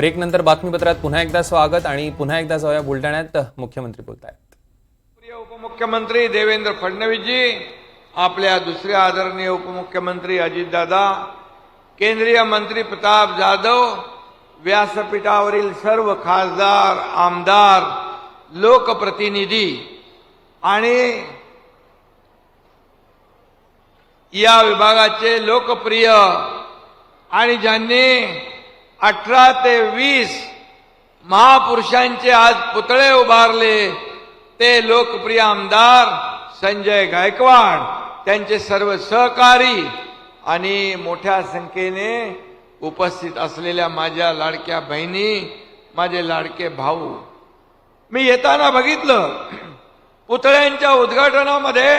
Break नंतर बातमीपत्रात पुन्हा एकदा स्वागत आणि पुन्हा एकदा जाऊया बुलढाण्यात. मुख्यमंत्री बोलत आहेत प्रिय उपमुख्यमंत्री देवेंद्र फडणवीसजी आपल्या दुसऱ्या आदरणीय उपमुख्यमंत्री अजितदादा केंद्रीय मंत्री प्रताप जाधव व्यासपीठावरील सर्व खासदार आमदार लोकप्रतिनिधी आणि या विभागाचे लोकप्रिय आणि ज्यांनी अठरा ते वीस महापुरुषांचे आज पुतळे उभारले. ते लोकप्रिय आमदार संजय गायकवाड त्यांचे सर्व सहकारी आणि मोठ्या संख्येने उपस्थित असलेल्या माझ्या लाडक्या बहिणी माझे लाडके भाऊ. मी येताना बघितलं पुतळ्यांच्या उद्घाटनामध्ये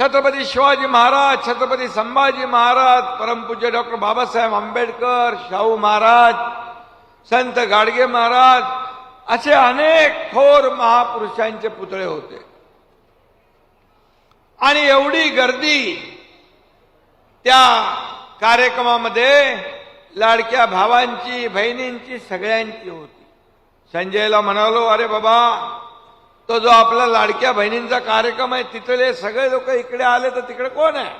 छत्रपती शिवाजी महाराज छत्रपती संभाजी महाराज परमपूज्य डॉक्टर बाबासाहेब आंबेडकर शाहू महाराज संत गाडगे महाराज असे अनेक थोर महापुरुषांचे पुतळे होते. आणि एवढी गर्दी त्या कार्यक्रमामध्ये लाडक्या भावांची बहिणींची सगळ्यांची होती. संजयला म्हणालो अरे बाबा तो जो आपला लाडक्या बहिणींचा कार्यक्रम आहे तिथले सगळे लोक इकडे आले तर तिकडे कोण आहे?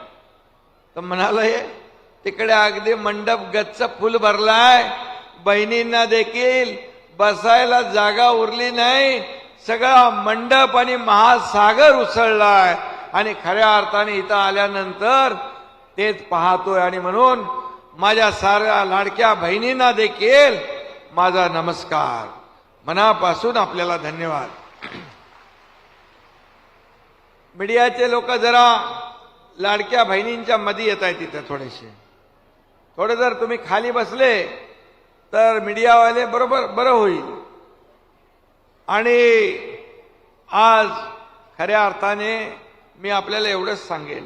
तर म्हणाले हे तिकडे अगदी मंडप गच्च फुल भरलाय. बहिणींना देखील बसायला जागा उरली नाही. सगळा मंडप आणि महासागर उसळलाय. आणि खऱ्या अर्थाने इथं आल्यानंतर तेच पाहतोय आणि म्हणून माझ्या साऱ्या लाडक्या बहिणींना देखील माझा नमस्कार. मनापासून आपल्याला धन्यवाद. मीडियाचे लोक जरा लाडक्या बहिणींच्या मध्ये येत आहेत तिथे थोडेसे. थोडे जर तुम्ही खाली बसले तर मीडियावाले बरोबर बरं होईल. आणि आज खऱ्या अर्थाने मी आपल्याला एवढंच सांगेन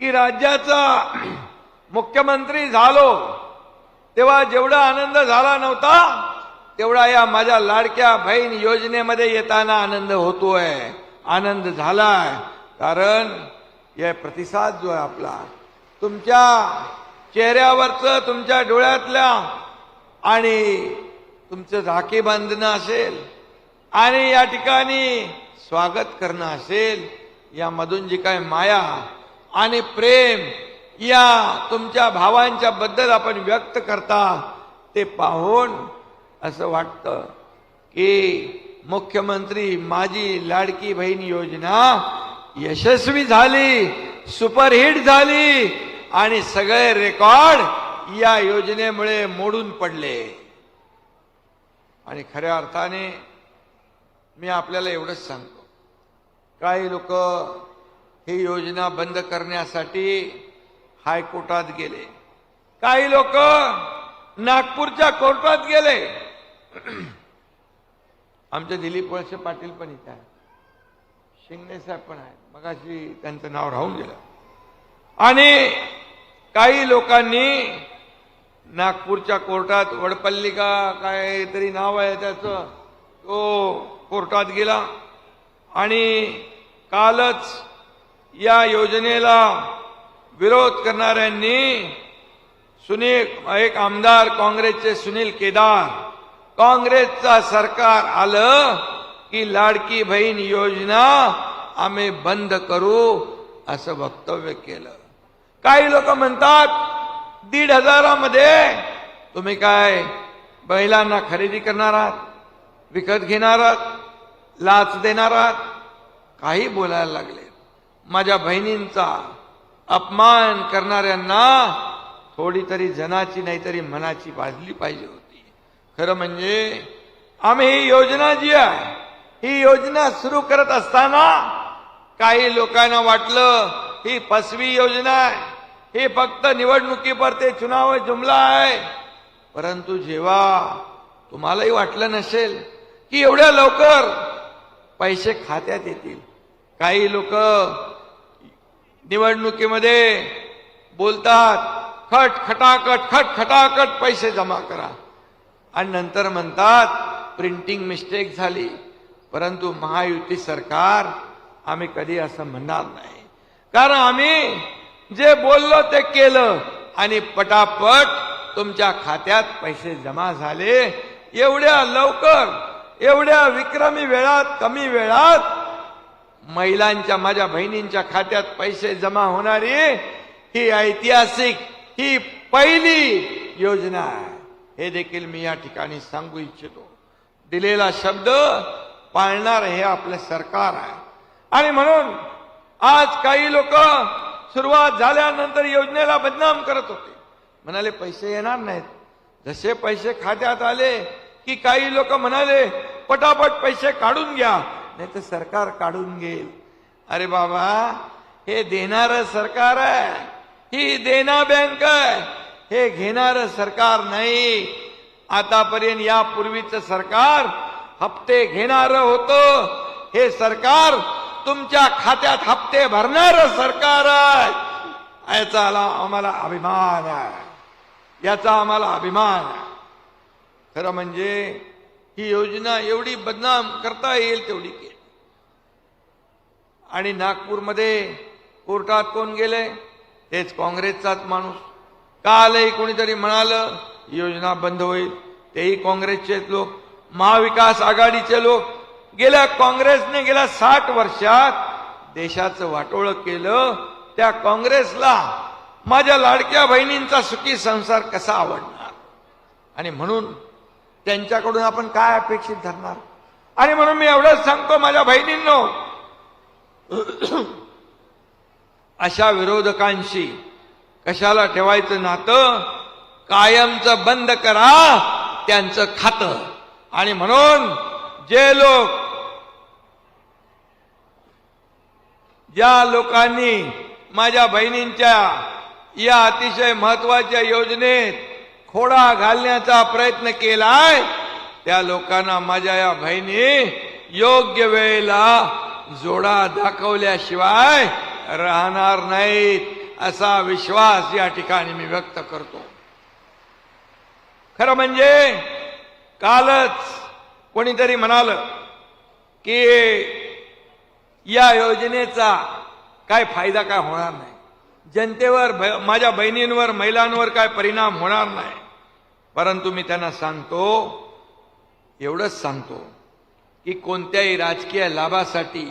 की राज्याचा मुख्यमंत्री झालो तेव्हा जेवढा आनंद झाला नव्हता तेवढा या माझ्या लाडक्या बहीण योजनेमध्ये येताना आनंद होतोय. आनंद झालाय. कारण या प्रतिसाद जो आहे आपला तुमच्या चेहऱ्यावरचं तुमच्या डोळ्यातल्या आणि तुमचं झाकी बांधणं असेल आणि या ठिकाणी स्वागत करणं असेल यामधून जी काय माया आणि प्रेम या तुमच्या भावांच्या बद्दल आपण व्यक्त करता ते पाहून असं वाटतं की मुख्यमंत्री माझी लाडकी बहीण योजना यशस्वी झाली सुपरहिट झाली आणि सगळे रेकॉर्ड या योजनेमुळे मोडून पडले. आणि खऱ्या अर्थाने मी आपल्याला एवढंच सांगतो. काही लोक ही योजना बंद करण्यासाठी हायकोर्टात गेले. काही लोक नागपूरच्या कोर्टात गेले. आमचे दिलीप वळसे पाटील पण इथे आहेत. शिंगणे साहेब पण आहेत. मगाशी त्यांचं नाव राहून गेलं. आणि काही लोकांनी नागपूरच्या कोर्टात वडपल्ली का काहीतरी नाव आहे त्याचं तो कोर्टात गेला. आणि कालच या योजनेला विरोध करणाऱ्यांनी सुनील एक आमदार काँग्रेसचे सुनील केदार काँग्रेसचा सरकार आलं की लाडकी बहीण योजना आम्ही बंद करू असं वक्तव्य केलं. काही लोक म्हणतात दीड हजारामध्ये तुम्ही काय बैलांना खरेदी करणार आहात विकत घेणार आहात लाच देणार आहात? काही बोलायला लागले. माझ्या बहिणींचा अपमान करणाऱ्यांना थोडी तरी जनाची नाहीतरी मनाची बाजली पाहिजे होती. खरं म्हणजे आम्ही ही योजना जी आहे ही योजना सुरू करत असताना काही लोकांना वाटलं ही फसवी योजना आहे. ही फक्त निवडणुकीपुरते चुनाव जुमला आहे. परंतु जेव्हा तुम्हालाही वाटलं नसेल की एवढ्या लवकर पैसे खात्यात येतील. काही लोक निवडणुकीमध्ये बोलतात खट खटाखट खट खटाखट पैसे जमा करा. आणि नंतर म्हणतात प्रिंटिंग मिस्टेक झाली. परंतु महायुती सरकार आम्ही कधी असं म्हणणार नाही. कारण आम्ही जे बोललो ते केलं आणि पटापट तुमच्या खात्यात पैसे जमा झाले. एवढ्या लवकर एवढ्या विक्रमी वेळात कमी वेळात महिलांच्या माझ्या बहिणींच्या खात्यात पैसे जमा होणारी ही ऐतिहासिक ही पहिली योजना आहे. हे देखील मी या ठिकाणी सांगू इच्छितो. दिलेला शब्द पाळणार हे आपलं सरकार आहे. आणि म्हणून आज काही लोक सुरुवात झाल्यानंतर योजनेला बदनाम करत होते. म्हणाले पैसे येणार नाहीत. जसे पैसे खात्यात आले की काही लोक म्हणाले पटापट पैसे काढून घ्या नाही तर सरकार काढून घेईल. अरे बाबा हे देणार सरकार आहे. ही देना बँक आहे. हे घेणार सरकार नाही. आतापर्यंत यापूर्वीचं सरकार हप्ते घेणार होतं. हे सरकार तुमच्या खात्यात हप्ते भरणार सरकार आहे. याचा आम्हाला अभिमान आहे. याचा आम्हाला अभिमान आहे. खरं म्हणजे ही योजना एवढी बदनाम करता येईल तेवढी केली. आणि नागपूरमध्ये कोर्टात कोण गेले? तेच काँग्रेसचाच माणूस. कालही कोणीतरी म्हणालं ही योजना बंद होईल. तेही काँग्रेसचेच लोक. महाविकास आघाडीचे लोक गेल्या काँग्रेसने गेल्या साठ वर्षात देशाचं वाटोळं केलं. त्या काँग्रेसला माझ्या लाडक्या बहिणींचा सुखी संसार कसा आवडणार? आणि म्हणून त्यांच्याकडून आपण काय अपेक्षित धरणार? आणि म्हणून मी एवढंच सांगतो माझ्या बहिणींनो अशा विरोधकांशी कशाला ठेवायचं नातं? कायमचं बंद करा त्यांचं खातं. आणि म्हणून जे लोक ज्या लोकांनी माझ्या बहिणींच्या या अतिशय महत्त्वाच्या योजनेत खोडा घालण्याचा प्रयत्न केलाय त्या लोकांना माझ्या या बहिणी योग्य वेळेला जोडा दाखवल्याशिवाय राहणार नाहीत असा विश्वास या ठिकाणी मी व्यक्त करतो. खरं म्हणजे कालच कोणीतरी म्हणालं की या योजनेचा काय फायदा काय होणार नाही. जनतेवर माझ्या बहिणींवर महिलांवर काय परिणाम होणार नाही. परंतु मी त्यांना सांगतो एवढंच सांगतो की कोणत्याही राजकीय लाभासाठी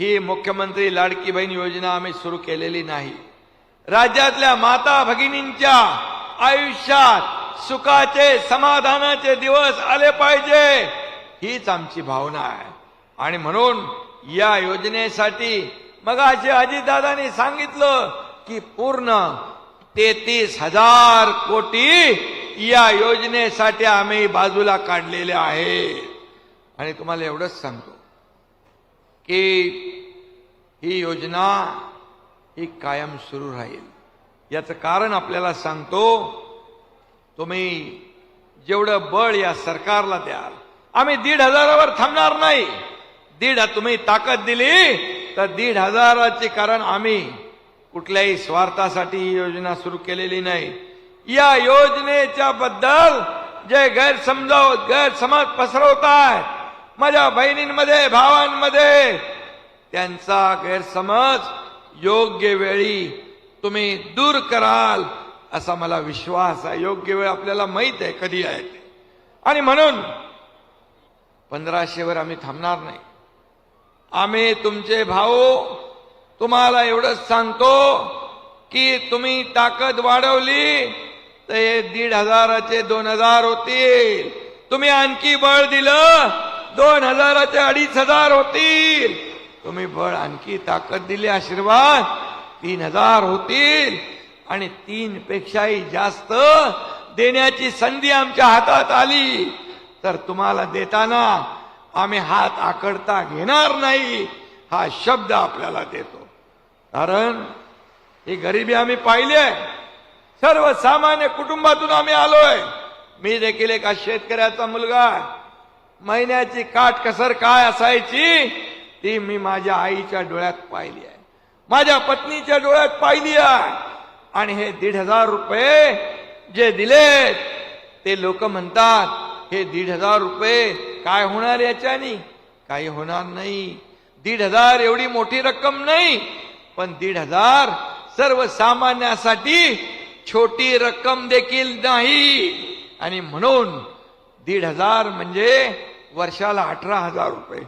ही मुख्यमंत्री लाडकी बहीण योजना आम्ही सुरू केलेली नाही. राज्यातल्या माता भगिनींच्या आयुष्यात सुखाचे समाधानाचे दिवस आले पाहिजे. हीच आमची भावना आहे. आणि म्हणून या योजनेसाठी मग अशी अजितदादांनी सांगितलं की पूर्ण तेहतीस हजार कोटी या योजनेसाठी आम्ही बाजूला काढलेले आहे. आणि तुम्हाला एवढंच सांगतो की ही योजना ही कायम सुरू राहील. याचं कारण आपल्याला सांगतो तुम्ही जेवढं बळ या सरकारला द्याल आम्ही दीड हजारावर थांबणार नाही. दीड तुम्ही ताकद दिली तर दीड हजाराचे कारण आम्ही कुठल्याही स्वार्थासाठी ही योजना सुरू केलेली नाही. या योजनेच्या बद्दल जे गैरसमजाव गैरसमज पसरवतायत माझ्या बहिणींमध्ये भावांमध्ये त्यांचा गैरसमज योग्य वेळी तुम्ही दूर कराल. असा मला विश्वास आहे. योग्य वेळ आपल्याला माहीत आहे कधी आहे ते. आणि म्हणून पंधराशेवर आम्ही थांबणार नाही. आम्ही तुमचे भाऊ तुम्हाला एवढंच सांगतो की तुम्ही ताकद वाढवली तर हे दीड हजाराचे दोन हजार होतील. तुम्ही आणखी बळ दिलं दोन हजाराचे अडीच हजार होतील. तुम्ही बळ आणखी ताकद दिली आशीर्वाद तीन हजार होतील. आणि तीन पेक्षाही जास्त देण्याची संधी आमच्या हातात आली. तर तुम्हाला देताना आम्ही हात आकडता घेणार नाही हा शब्द आपल्याला देतो. कारण ही गरिबी आम्ही पाहिली आहे. सर्वसामान्य कुटुंबातून आम्ही आलोय. मी देखील एका शेतकऱ्याचा मुलगा महिन्याची काट कसर काय असायची ती मी माझ्या आईच्या डोळ्यात पाहिली आहे. माझ्या पत्नीच्या डोळ्यात पाहिली आहे. आणि हे दीड हजार रुपये जे दिलेत ते लोक म्हणतात हे दीड हजार रुपये काय होणार याच्यानी? काही होणार नाही. दीड हजार एवढी मोठी रक्कम नाही पण दीड हजार सर्वसामान्यासाठी छोटी रक्कम देखील नाही. आणि म्हणून दीड हजार म्हणजे वर्षाला अठरा हजार रुपये.